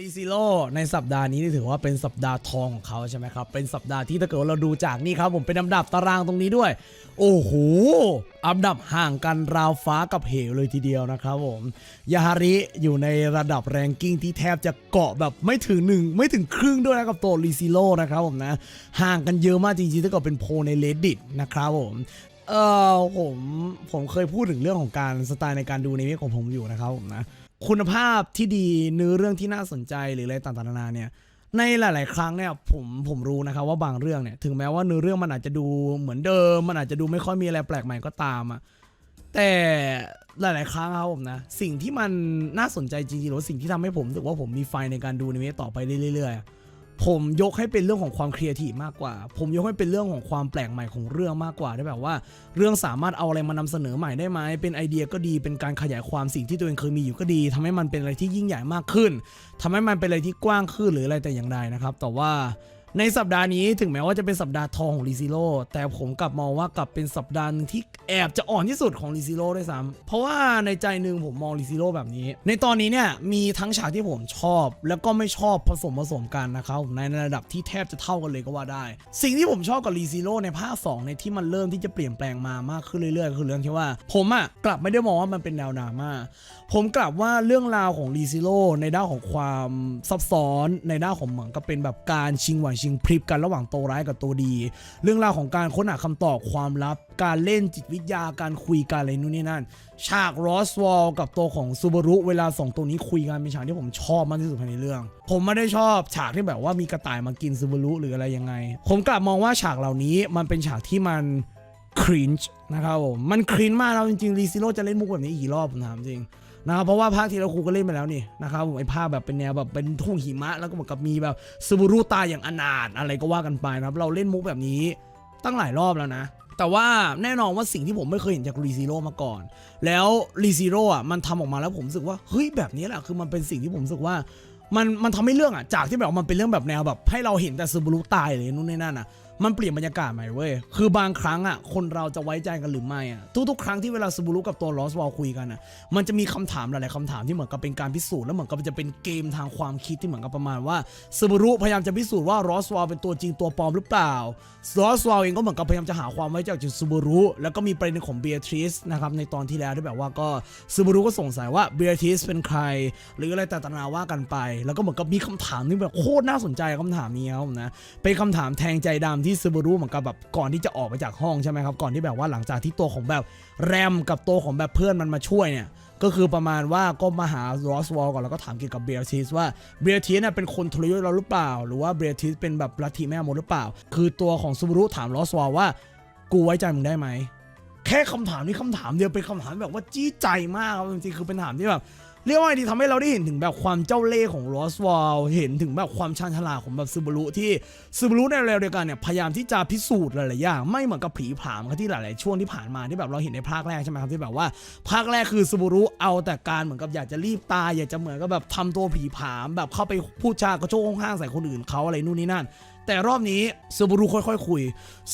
รีซิโร่ในสัปดาห์นี้นี่ถือว่าเป็นสัปดาห์ทองของเขาใช่ไหมครับ เป็นสัปดาห์ที่ถ้าเกิดว่าเราดูจากนี่ครับ ผมเป็นอันดับตารางตรงนี้ด้วย โอ้โห อันดับห่างกันราวฟ้ากับเหวเลยทีเดียวนะครับผม ยาฮาริอยู่ในระดับแรงกิ้งที่แทบจะเกาะแบบไม่ถึงหนึ่งไม่ถึงครึ่งด้วยนะกับตัวรีซิโร่นะครับผมนะ ห่างกันเยอะมากจริงๆถ้าเกิดเป็นโพในเลดดิตนะครับผมเออผมผมเคยพูดถึงเรื่องของการสไตล์ในการดูในวิของผมอยู่นะครับผมนะ คุณภาพที่ดีเนื้อเรื่องที่น่าสนใจหรืออะไรต่างๆนานาเนี่ยในหลาย ๆ ครั้งเนี่ยผมผมรู้นะครับว่าบางเรื่องเนี่ยถึงแม้ว่าเนื้อเรื่องมันอาจจะดูเหมือนเดิม มันอาจจะดูไม่ค่อยมีอะไรแปลกใหม่ก็ตามอะแต่หลาย ๆ ครั้งครับผมนะสิ่งที่มันน่าสนใจจริงๆหรือสิ่งที่ทำให้ผมรู้สึกว่าผมมีไฟในการดูในเวต่อไปเรื่อยๆ ผมยกให้เป็นเรื่องของความครีเอทีฟมากกว่า ผมยกให้เป็นเรื่องของความแปลกใหม่ของเรื่องมากกว่าได้แบบว่า เรื่องสามารถเอาอะไรมานำเสนอใหม่ได้ไหมเป็นไอเดียก็ดีเป็นการขยายความสิ่งที่ตัวเองเคยมีอยู่ก็ดีทำให้มันเป็นอะไรที่ยิ่งใหญ่มากขึ้นทำให้มันเป็นอะไรที่กว้างขึ้นหรืออะไรแต่อย่างใดนะครับแต่ว่า ในสัปดาห์นี้ถึงแม้ว่าจะเป็นสัปดาห์ทองของรีซิโร่แต่ผมกลับมองว่ากลับเป็นสัปดาห์นึงที่แอบจะอ่อนที่สุดของรีซิโร่ด้วยซ้ำเพราะว่าในใจหนึ่งผมมองรีซิโร่แบบนี้ ในตอนนี้เนี่ยมีทั้งฉากที่ผมชอบ แล้วก็ไม่ชอบผสมผสมกันนะครับในระดับที่แทบจะเท่ากันเลยก็ว่าได้ สิ่งที่ผมชอบกับรีซิโร่ในภาค2ในที่มันเริ่มที่จะเปลี่ยนแปลงมามากขึ้นเรื่อยๆ คือเรื่องที่ว่า ผมอะกลับไม่ได้มองว่ามันเป็นแนวดราม่าผมกลับว่าเรื่องราวของรีซิโร่ในด้านของความซับซ้อนในด้านของเหมือนก็เป็นแบบการชิงไหวชิงพริบกันระหว่างตัวร้ายกับตัวดี เรื่องราวของการค้นหาคำตอบความลับ การเล่นจิตวิทยาการคุยกันอะไรนู่นนี่นั่น ฉากรอสวอลกับตัวของซูบารุเวลาสองตัวนี้คุยกันเป็นฉากที่ผมชอบมากที่สุดภายในเรื่อง ผมไม่ได้ชอบฉากที่แบบว่ามีกระต่ายมากินซูบารุหรืออะไรยังไง ผมกลับมองว่าฉากเหล่านี้มันเป็นฉากที่มันครินช์นะครับผม มันครินมากแล้วจริงๆรีซิโร่จะเล่นมุกแบบนี้อีกรอบผมถามจริง นะครับเพราะว่าภาคที่เราครูก็เล่นไปแล้วนี่นะครับผมไอ้ภาคแบบเป็นแนวแบบเป็นทุ่งหิมะ แล้วก็เหมือนกับมีแบบซูบูรุตาอย่างอนาถอะไรก็ว่ากันไปนะครับเราเล่นมุกแบบนี้ตั้งหลายรอบแล้วนะแต่ว่าแน่นอนว่าสิ่งที่ผมไม่เคยเห็นจากรีซีโร่มาก่อน แล้วรีซีโร่อะมันทำออกมาแล้วผมรู้สึกว่าเฮ้ยแบบนี้แหละคือมันเป็นสิ่งที่ผมรู้สึกว่ามันมันทำให้เรื่องอะจากที่แบบมันเป็นเรื่องแบบแนวแบบให้เราเห็นแต่ซูบูรุตายเลยนู่นนี่นั่นอะ มันเปลี่ยนบรรยากาศใหม่เว้ย คือบางครั้งอะ คนเราจะไว้ใจกันหรือไม่อะ ทุกๆ ครั้งที่เวลาซูบูรุกับตัวลอสวอลคุยกันอะ มันจะมีคำถามหลายๆคำถามที่เหมือนกับเป็นการพิสูจน์แล้วเหมือนกับจะเป็นเกมทางความคิดที่เหมือนกับประมาณว่าซูบูรุพยายามจะพิสูจน์ว่าลอสวอลเป็นตัวจริงตัวปลอมหรือเปล่าลอสวอลเองก็เหมือนกับพยายามจะหาความไว้ใจจากซูบูรุแล้วก็มีประเด็นของเบียทริสนะครับในตอนที่แล้วที่แบบว่าก็ซูบูรุก็สงสัยว่าเบียทริสเป็นใคร หรืออะไรแต่างๆนาว่ากันไป แล้วก็เหมือนกับมีคำถามที่แบบโคตรน่าสนใจคำถามนี้ครับนะเป็นคำถามแทงใจดำที่ซูบารุเหมือนกับแบบก่อนที่จะออกไปจากห้องใช่ไหมครับก่อนที่แบบว่าหลังจากที่ตัวของแบบแรมกับตัวของแบบเพื่อนมันมาช่วยเนี่ยก็คือประมาณว่าก็มาหารอสวอลก่อนแล้วก็ถามเกี่ยวกับเบียร์ทีสว่าเบียร์ทีสเนี่ยเป็นคนทรยศเราหรือเปล่า หรือว่าเบียร์ทีสเป็นแบบลัทธิแม่มดหรือเปล่า คือตัวของซูบารุถามรอสวอลว่ากูไว้ใจมึงได้ไหมแค่คำถามนี้คำถามเดียวเป็นคำถามแบบว่าจี้ใจมากครับจริงๆคือเป็นถามที่แบบ เรียกว่าไงดีทำให้เราได้เห็นถึงแบบความเจ้าเล่ห์ของรอสวอลเห็นถึงแบบความชาญฉลาดของแบบซูบารุที่ซูบารุในเร็วเดียวกันเนี่ยพยายามที่จะพิสูจน์หลายๆอย่างไม่เหมือนกับผีผามที่หลายๆช่วงที่ผ่านมาที่แบบเราเห็นในภาคแรกใช่ไหมครับที่แบบว่าภาคแรกคือซูบารุเอาแต่การเหมือนกับอยากจะรีบตายอยากจะเหมือนกับแบบทำตัวผีผาม แบบเข้าไปพูดจากระโชกห้างใส่คนอื่นเขาอะไรนู่นนี่นั่น แต่รอบนี้ซูบูรุค่อยๆคุย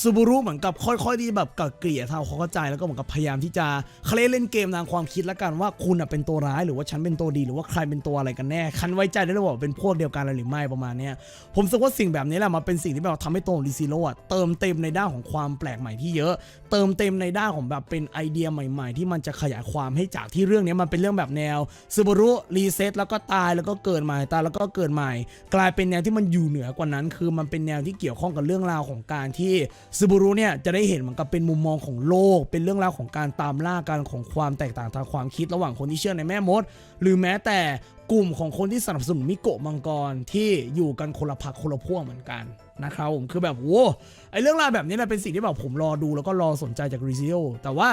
ซูบูรุเหมือนกับค่อยๆที่แบบกักเกลี่ยทำควาเข้าใจแล้วก็เหมือนกับพยายามที่จะเขาเรียกเล่นเกมทางความคิดแล้วกันว่าคุณเป็นตัวร้ายหรือว่าฉันเป็นตัวดีหรือว่าใครเป็นตัวอะไรกันแน่คันไว้ใจได้หรือเปล่าเป็นพวกเดียวกันอะไรหรือไม่ประมาณนี้ผมสึกว่าสิ่งแบบนี้แหละมันเป็นสิ่งที่แบบทำให้ตัวของดิซิโร่อะเติมเต็มในด้านของความแปลกใหม่ที่เยอะ เติมเต็มในด้านของแบบเป็นไอเดียใหม่ ๆ ที่มันจะขยายความให้จากที่เรื่องนี้มันเป็นเรื่องแบบแนวซูบูรุรีเซ็ตแล้วก็ตายแล้วก็เกิดใหม่ตายแล้วก็เกิดใหม่ กลายเป็นแนวที่มันอยู่เหนือกว่านั้นคือมันเป็นแนวที่เกี่ยวข้องกับเรื่องราวของการที่ซูบูรุเนี่ยจะได้เห็นเหมือนกับเป็นมุมมองของโลก เป็นเรื่องราวของการตามล่าการของความแตกต่างทางความคิดระหว่างคนที่เชื่อในแม่มด หรือแม้แต่ กลุ่มของคนที่สนับสนุนมิโกะมังกรที่อยู่กันคนละพักคนละพวกเหมือนกันนะครับผมคือแบบโว้ไอเรื่องราวแบบนี้แหละเป็นสิ่งที่แบบผมรอดูแล้วก็รอสนใจจากรีซิโอแต่ว่า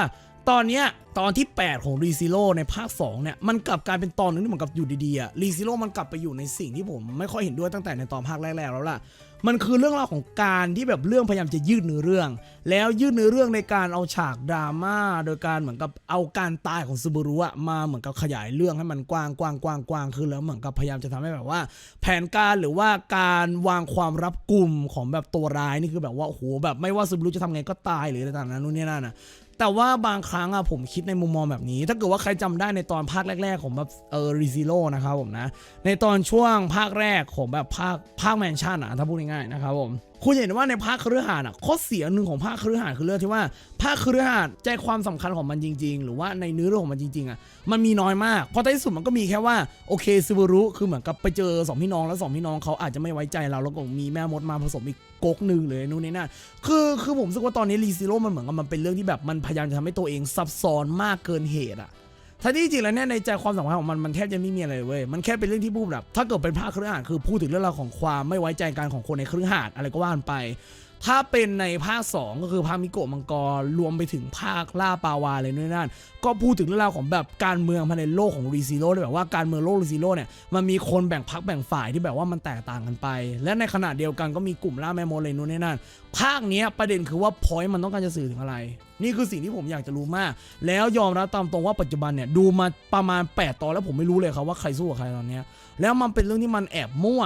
ตอนเนี้ยตอนที่ 8 ของรีซิโอในภาค 2 เนี่ย มันกลับกลายเป็นตอนนึงที่เหมือนกับอยู่ดีๆอะรีซิโอมันกลับไปอยู่ในสิ่งที่ผมไม่ค่อยเห็นด้วยตั้งแต่ในตอนภาคแรกๆแล้วล่ะ มันคือเรื่องราวของการที่แบบเรื่องพยายามจะยืดเนื้อเรื่อง แล้วยืดเนื้อเรื่องในการเอาฉากดราม่าโดยการเหมือนกับเอาการตายของซูบารุอะมาเหมือนกับขยายเรื่องให้มันกว้างกว้างกว้างกว้างขึ้นแล้วเหมือนกับพยายามจะทำให้แบบว่า แผนการหรือว่าการวางความรับกลุ่มของแบบตัวร้ายนี่คือแบบว่าโอ้โหแบบไม่ว่าซูบารุจะทำไงก็ตายหรืออะไรต่างๆนู่นนี่นั่นอะแต่ว่าบางครั้งอะผมคิดในมุมมองแบบนี้ ถ้าเกิดว่าใครจำได้ในตอนภาคแรก ๆ ของแบบเออรีซิโร่นะครับผมนะ ในตอนช่วงภาคแรกของแบบภาคภาคแมนชั่นอะถ้าพูดง่ายๆนะครับผม คุณเห็นว่าในภาคคฤหาสน์อะข้อเสียหนึ่งของภาคคฤหาสน์คือเรื่องที่ว่าภาคคฤหาสน์ใจความสำคัญของมันจริง ๆ หรือว่าในเนื้อเรื่องของมันจริงๆอะมันมีน้อยมากเพราะในที่สุดมันก็มีแค่ว่าโอเคซูบารุคือเหมือนกับไปเจอสองพี่น้องแล้วสองพี่น้องเขาอาจจะไม่ไว้ใจเราแล้วก็มีแม่มดมาผสมอีกก๊กหนึ่งเลยนู่นนี่นั่นคือคือผมรู้สึกว่าตอนนี้รีซิโร่มันเหมือนกับมันเป็นเรื่องที่แบบมันพยายามจะทำให้ตัวเองซับซ้อนมากเกินเหตุอะ ถ้าที่จริงแล้วเนี่ยในใจความสำคัญของมันมันแทบจะไม่มีอะไรเลยเว้ย มันแค่เป็นเรื่องที่พูดแบบ ถ้าเกิดเป็นภาคเครื่องหาดคือพูดถึงเรื่องราวของความไม่ไว้ใจกันของคนในเครื่องหาดอะไรก็ว่ากันไป ถ้าเป็นในภาค 2 ก็คือภาคมิโกะมังกรรวมไปถึงภาคล่าปาวาอะไรนู่นนั่นก็พูดถึงเรื่องราวของแบบการเมืองภายในโลกของรีซิโร่แบบว่าการเมืองโลกรีซิโร่เนี่ยมันมีคนแบ่งพักแบ่งฝ่ายที่แบบว่ามันแตกต่างกันไป และในขณะเดียวกันก็มีกลุ่มล่าแมมดอะไรนู่นนั่นภาคนี้ประเด็นคือว่าพอยต์มันต้องการจะสื่อถึงอะไร นี่คือสิ่งที่ผมอยากจะรู้มาก แล้วยอมรับตามตรงว่าปัจจุบันเนี่ยดูมาประมาณ 8 ตอนแล้วผมไม่รู้เลยครับว่าใครสู้กับใครตอนนี้แล้วมันเป็นเรื่องที่มันแอบมั่ว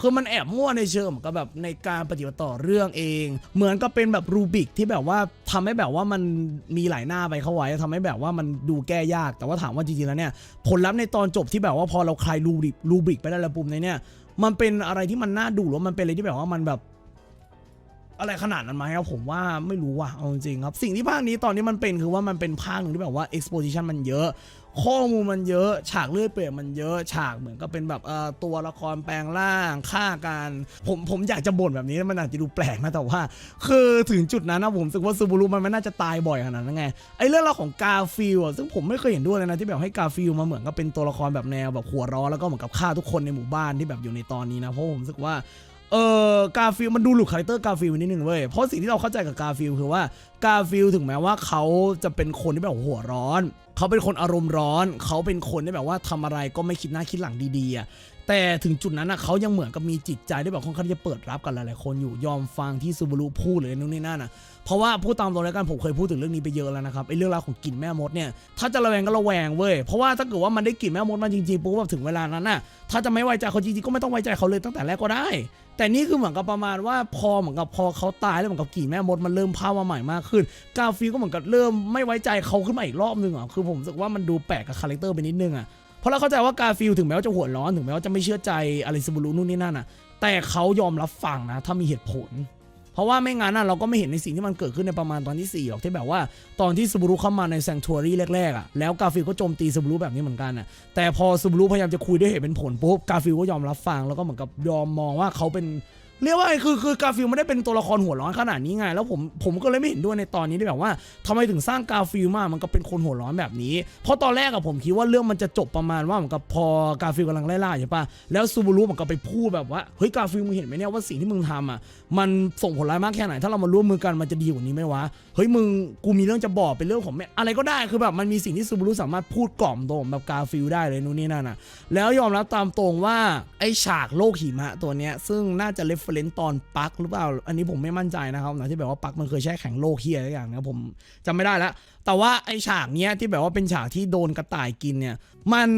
คือมันแอบมั่วในเชิงกับแบบในการปฏิบัติต่อเรื่องเอง เหมือนกับเป็นแบบรูบิกที่แบบว่าทำให้แบบว่ามันมีหลายหน้าไปเข้าไว้ทำให้แบบว่ามันดูแก้ยาก แต่ว่าถามว่าจริงๆแล้วเนี่ยผลลัพธ์ในตอนจบที่แบบว่าพอเราคลายรูบิกรูบิกไปได้แล้วปุ่มในเนี่ยมันเป็นอะไรที่มันน่าดูหรือมันเป็นอะไรที่แบบว่ามันแบบอะไรขนาดนั้นไหมครับผมว่าไม่รู้ว่ะเอาจริงครับ สิ่งที่ภาคนี้ตอนนี้มันเป็นคือว่ามันเป็นภาคหนึ่งที่แบบว่า exposition มันเยอะ ข้อมูลมันเยอะ ฉากเลื่อยเปื่อยมันเยอะ ฉากเหมือนก็เป็นแบบเอ่อตัวละครแปลงร่างฆ่ากันผมผมอยากจะบ่นแบบนี้มันอาจจะดูแปลกนะแต่ว่า คือถึงจุดนั้นนะผมรู้สึกว่าซูบูรุมันไม่น่าจะตายบ่อยขนาดนั้นไงไอ้เรื่องราวของกาฟิลซึ่งผมไม่เคยเห็นด้วยเลยนะที่แบบให้กาฟิลมาเหมือนกับเป็นตัวละครแบบแนวแบบหัวร้อนแล้วก็เหมือนกับฆ่าทุกคนในหมู่บ้านที่แบบอยู่ในตอนนี้นะเพราะผมรู้สึกว่า เออกาฟิลมันดูหลุดคาแรคเตอร์กาฟิลนิดนึงเว้ยเพราะสิ่งที่เราเข้าใจกับกาฟิลคือว่ากาฟิลถึงแม้ว่าเขาจะเป็นคนที่แบบหัวร้อน เขาเป็นคนอารมณ์ร้อน เขาเป็นคนที่แบบว่าทำอะไรก็ไม่คิดหน้าคิดหลังดีๆอะ แต่ถึงจุดนั้นอะเขายังเหมือนกับมีจิตใจที่แบบค่อนข้างจะเปิดรับกับหลายๆคนอยู่ยอมฟังที่ซูบารุพูดหรือนู่นนี่นั่นอะเพราะว่าพูดตามตรงแล้วกันผมเคยพูดถึงเรื่องนี้ไปเยอะแล้วนะครับไอ้เรื่องราวของกลิ่นแม่มดเนี่ยถ้าจะระแวงก็ระแวงเว้ยเพราะว่าถ้าเกิดว่ามันได้กลิ่นแม่มดมาจริงๆปุ๊บแบบถึงเวลานั้นน่ะถ้าจะไม่ไว้ใจเขาจริงๆก็ไม่ต้องไว้ใจเขาเลยตั้งแต่แรกก็ได้ แต่นี่คือเหมือนกับประมาณว่าพอเหมือนกับพอเขาตายแล้วเหมือนกับกี่นแม่มดมันเริ่มพามาใหม่มากขึ้น กาฟิลก็เหมือนกับเริ่มไม่ไว้ใจเขาขึ้นมาอีกรอบนึงอะคือผมรู้สึกว่ามันดูแปลกกับคาแรคเตอร์ไปนิดนึงอะ เพราะเราเข้าใจว่ากาฟิลถึงแม้ว่าจะหัวร้อนถึงแม้ว่าจะไม่เชื่อใจอะไรซูบูรุนู่นนี่นั่นอะแต่เขายอมรับฟังนะถ้ามีเหตุผล เพราะว่าไม่งั้นนะเราก็ไม่เห็นในสิ่งที่มันเกิดขึ้นในประมาณตอนที่4หรอกที่แบบว่าตอนที่ซูบารุเข้ามาในแซงทัวรี่แรกๆอะแล้วกาฟิลก็โจมตีซูบารุแบบนี้เหมือนกันอะแต่พอซูบารุพยายามจะคุยด้วยเหตุเป็นผลปุ๊บกาฟิลก็ยอมรับฟังแล้วก็เหมือนกับยอมมองว่าเขาเป็น เรียกว่าไงคือคือกาฟิลไม่ได้เป็นตัวละครหัวร้อนขนาดนี้ไง แล้วผมผมก็เลยไม่เห็นด้วยในตอนนี้ที่แบบว่าทำไมถึงสร้างกาฟิลมามันก็เป็นคนหัวร้อนแบบนี้ เพราะตอนแรกอะผมคิดว่าเรื่องมันจะจบประมาณว่าเหมือนกับพอกาฟิลกำลังไล่ล่าใช่ปะแล้วซูบูรุมันก็ไปพูดแบบว่าเฮ้ยกาฟิลมึงเห็นไหมเนี่ยว่าสิ่งที่มึงทำอะมันส่งผลร้ายมากแค่ไหน ถ้าเรามาร่วมมือกันมันจะดีกว่านี้ไหมวะเฮ้ยมึงกูมีเรื่องจะบอกเป็นเรื่องของแม่อะไรก็ได้คือแบบมันมีสิ่งที่ซูบูรุสามารถพูดกล่อมตัวผมแบบกาฟิลได้เลยนู่นนี่นั่นอะแล้วยอมรับตามตรงว่าไอฉากโลกหิมะตัวเนี้ยซึ่งน่าจะเรฟเฟรนซ์ตอนปักหรือเปล่า อันนี้ผมไม่มั่นใจนะครับนะที่แบบว่าปักมันเคยแช่แข็งโลกเฮียอะไรอย่างนะผมจำไม่ได้แล้ว แต่ว่าไอฉากเนี้ยที่แบบว่าเป็นฉากที่โดนกระต่ายกินเนี่ย มัน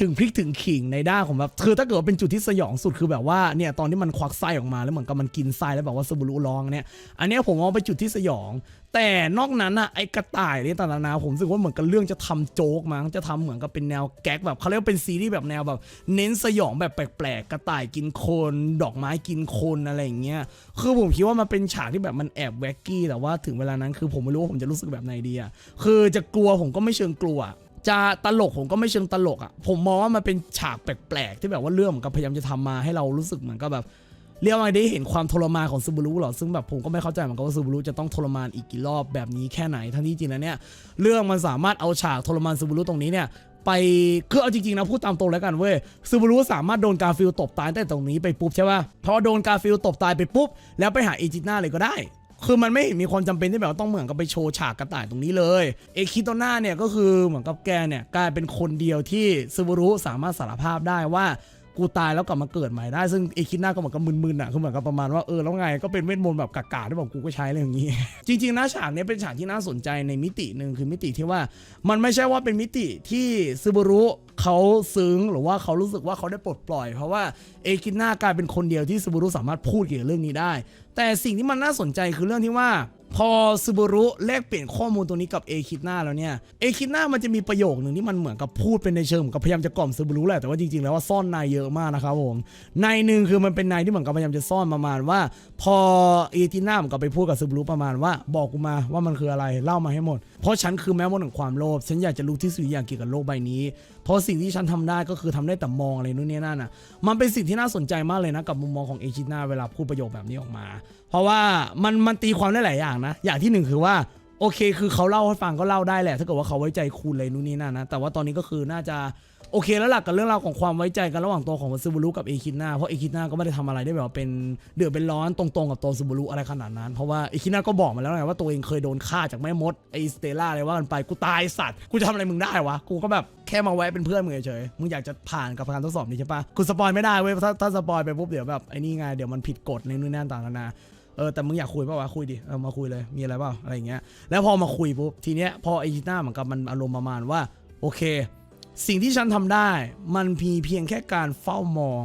ถึงพริกถึงขิงในด้านของแบบคือถ้าเกิดเป็นจุดที่สยองสุดคือแบบว่าเนี่ยตอนที่มันควักไส้ออกมาแล้วเหมือนกับมันกินไส้แล้วแบบว่าซูบูรุร้องเนี่ย อันนี้ผมเอาไปนจุดที่สยอง แต่นอกนั้นอะไอกระต่ายเนี่ยต่างๆนานาผมรู้สึกว่าเหมือนกับเรื่องจะทำโจ๊กมั้งจะทำเหมือนกับเป็นแนวแก๊กแบบเขาเรียกว่าเป็นซีรีส์แบบแนวแบบ เน้นสยองแบบแปลกๆกระต่ายกินคน ดอกไม้กินคนอะไรอย่างเงี้ยคือผมคิดว่ามันเป็นฉากที่แบบมันแอบแวกกี้แต่ว่าถึงเวลานั้นคือผมไม่รู้ว่าผมจะรู้สึกแบบไหนดีอะคือจะกลัวผมก็ไม่เชิงกลัว จะตลกผมก็ไม่เชิงตลกอะผมมองว่ามันเป็นฉากแปลกๆ ที่แบบว่าเรื่องมือนกับพยายามจะทำมาให้เรารู้สึกเหมือนกับแบบเรียกว่าไงได้เห็นความทรมานของซูบารุหรอ ซึ่งแบบผมก็ไม่เข้าใจเหมือนกันว่าซูบารุจะต้องทรมานอีกกี่รอบแบบนี้แค่ไหน ทั้งที่จริงแล้วเนี่ย เรื่องมันสามารถเอาฉากทรมานซูบารุตรงนี้เนี่ย ไปคือเอาจริงๆนะพูดตามตรงแล้วกันเว้ยซูบารุสามารถโดนกาฟิลตบตายแต่ตรงนี้ไปปุ๊บใช่ป่ะพอโดนกาฟิลตบตายไปปุ๊บ แล้วไปหาเอจิน่าเลยก็ได้ คือมันไม่เห็นมีความจำเป็นที่แบบว่าต้องเหมือนกับไปโชว์ฉากกระต่ายตรงนี้เลยเอคิโตนาเนี่ยก็คือเหมือนกับแกเนี่ยกลายเป็นคนเดียวที่ซูบารุสามารถสารภาพได้ว่ากูตายแล้วกลับมาเกิดใหม่ได้ ซึ่งเอคิโตน่าก็เหมือนกับมึนๆอะคือเหมือนกับประมาณว่าเออแล้วไงก็เป็นเวทมนต์แบบกากๆที่บอกกูก็ใช้อะไรอย่างงี้ จริง ๆนะฉากเนี้ยเป็นฉากที่น่าสนใจในมิติหนึ่งคือมิติที่ว่า มันไม่ใช่ว่าเป็นมิติที่ซูบารุเขาซึ้งหรือว่าเขารู้สึกว่าเขาได้ปลดปล่อย เพราะว่าเอคิน่ากลายเป็นคนเดียวที่ซูบารุสามารถพูดเกี่ยวกับเรื่องนี้ได้ แต่สิ่งที่มันน่าสนใจคือเรื่องที่ว่า พอซูบ r รุแลกเปลี่ยนข้อมูลตรงนี้กับเอคิดหน้าแล้วเนี่ยเอคิดหน้ามันจะมีประโยคหนึ่งที่มันเหมือนกับพูดเป็นในเชิงกับพยายามจะกล่อมซูบ r รุแหละแต่ว่าจริงๆแล้วว่าซ่อนในเยอะมากนะครับผมในหนึ่งคือมันเป็นในที่เหมือนกับพยายามจะซ่อนประมาณว่า พอเอคิดนามือนกับไปพูดกับซูบ r รุประมาณว่า บอกกูมาว่ามันคืออะไรเล่ามาให้หมด เพราะฉันคือแม้มดแห่งความโลภฉันอยากจะรู้ที่สุดอย่างเกี่ยวกับโลกใบนี้ เพราะสิ่งที่ฉันทำได้ก็คือทำได้แต่มองอะไรนู่นนี่นั่นอะมันเป็นสิ่งที่น่าสนใจมากเลยนะกับมุมมองของเอชินาเวลาพูดประโยคแบบนี้ออกมา เพราะว่ามันมันตีความได้หลายอย่างนะ อย่างที่หนึ่งคือว่าโอเค คือเขาเล่าให้ฟังก็เล่าได้แหละ ถ้าเกิดว่าเขาไว้ใจคุณเลยนู่นนี่นั่นนะ แต่ว่าตอนนี้ก็คือน่าจะ โอเคแล้วหลักกับเรื่องราวของความไว้ใจกันระหว่างตัวของซูบูรุกับเอคินาเพราะเอคินาก็ไม่ได้ทำอะไรได้แบบเป็นเดือดเป็นร้อนตรงๆกับตัวซูบูรุอะไรขนาดนั้นเพราะว่าเอคินาก็บอกมาแล้วไงว่าตัวเองเคยโดนฆ่าจากแม่มดไอสเตล่าอะไรว่ากันไปกูตายสัตว์กูจะทำอะไรมึงได้วะกูก็แบบแค่มาแวะเป็นเพื่อนมึงเฉยๆมึงอยากจะผ่านกับการทดสอบนี้ใช่ปะกูสปอยไม่ได้เว้ยถ้าถ้าสปอยไปปุ๊บเดี๋ยวแบบไอ้นี่ไงเดี๋ยวมันผิดกฎในนู่นนั่นต่างกันานาเออแต่มึงอยากคุยป่าวะคุยดิเออมาคุยเลยมีอะไรเปล่าอะไรอย่างเงี้ยแล้วพอมาคุยปุ๊บทีเนี้ยพอไอจีน่าเหมือนกับมันอารมณ์ประมาณว่าโอเค สิ่งที่ฉันทำได้ มันมีเพียงแค่การเฝ้ามอง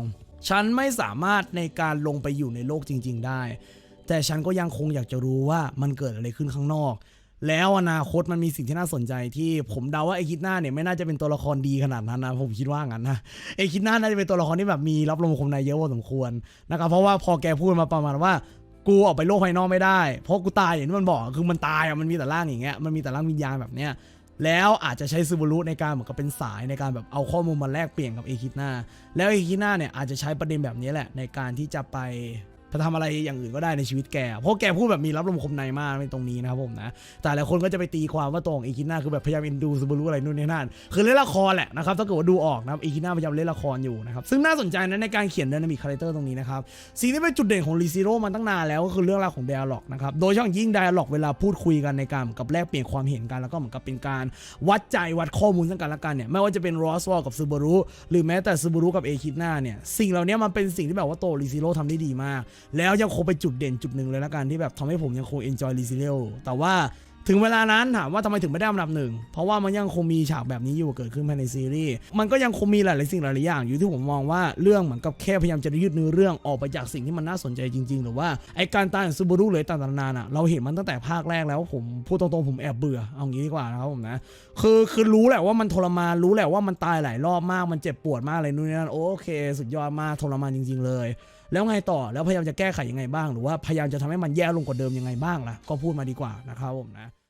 ฉันไม่สามารถในการลงไปอยู่ในโลกจริง ๆ ได้ แต่ฉันก็ยังคงอยากจะรู้ว่ามันเกิดอะไรขึ้นข้างนอก แล้วอนาคตมันมีสิ่งที่น่าสนใจที่ผมเดาว่าไอคิดหน้าเนี่ยไม่น่าจะเป็นตัวละครดีขนาดนั้นนะผมคิดว่างั้นนะไอคิดหน้าน่าจะเป็นตัวละครที่แบบมีรับลมคมในเยอะพอสมควรนะครับเพราะว่าพอแกพูดมาประมาณว่ากูออกไปโลกภายนอกไม่ได้ เพราะกูตายอย่างที่มันบอกคือมันตายอะมันมีแต่ร่างอย่างเงี้ยมันมีแต่ร่างวิญญาณแบบเนี้ย แล้วอาจจะใช้ซูบูรุในการเหมือนกับเป็นสายในการแบบเอาข้อมูลมาแลกเปลี่ยนกับเอคิดนาแล้วเอคิดนาเนี่ยอาจจะใช้ประเด็นแบบนี้แหละในการที่จะไป ไปทำอะไรอย่างอื่นก็ได้ในชีวิตแก เพราะแกพูดแบบมีรับลมคมในมากในตรงนี้นะครับผมนะ แต่หลายคนก็จะไปตีความว่าตัวของเอคินาคือแบบพยายามเอ็นดูซูบูรุอะไรนู่นนี่นั่น คือเล่นละครแหละนะครับ ถ้าเกิดว่าดูออกนะครับเอคินาพยายามเล่นละครอยู่นะครับ ซึ่งน่าสนใจนะในการเขียน d y นามิกคาแรคเตอร์ตรงนี้นะครับ สิ่งที่เป็นจุดเด่นของรีซิโร่มาตั้งนานแล้วก็คือเรื่องราวของ d ด a l ล็อกนะครับ โดยเฉพาะยิ่ง d ด a l ล็อกเวลาพูดคุยกันในการกับแลกเปลี่ยนความเห็นกันแล้วก็เหมือนกับเป็นการวัดใจวัดข้อมูลซึ่งกันและกันเนี่ยไม่ว่าจะเป็นรอสวอลกับซูบารุหรือแม้แต่ซูบารุกับเอคิดนาเนี่ยสิ่งเหล่านี้มันเป็นสิ่งที่แบบว่าโตรีซิโร่ทำได้ดีมากแล้วยังคงเป็นจุดเด่นจุดหนึ่งเลยละกันที่แบบทำให้ผมยังคง enjoy รีซิโร่แต่ว่าถึงเวลานั้นถามว่าทำไมถึงไม่ได้อันดับหนึ่ง เพราะว่ามันยังคงมีฉากแบบนี้อยู่เกิดขึ้นภายในซีรีส์ มันก็ยังคงมีหลาย ๆ สิ่งหลาย ๆ อย่าง อยู่ที่ผมมองว่าเรื่องเหมือนกับแค่พยายามจะยืดเนื้อเรื่องออกไปจากสิ่งที่มันน่าสนใจจริง ๆ หรือว่าไอการตายของซูบารุเลยต่างๆนานาน่ะเราเห็นมันตั้งแต่ภาคแรกแล้วผมพูดตรง ๆ ผมแอบเบื่อเอางี้ดีกว่านะครับผมนะคือคือรู้แหละว่ามันทรมานรู้แหละว่ามันตายหลายรอบมากมันเจ็บปวดมากอะไรนู่นนี่นั่นโอเค สุดยอดมากทรมานจริง ๆ เลย แล้วไงต่อแล้วพยายามจะแก้ไขยังไงบ้าง หรือว่าพยายามจะทำให้มันแย่ลงกว่าเดิมยังไงบ้างล่ะก็พูดมาดีกว่านะครับผมนะ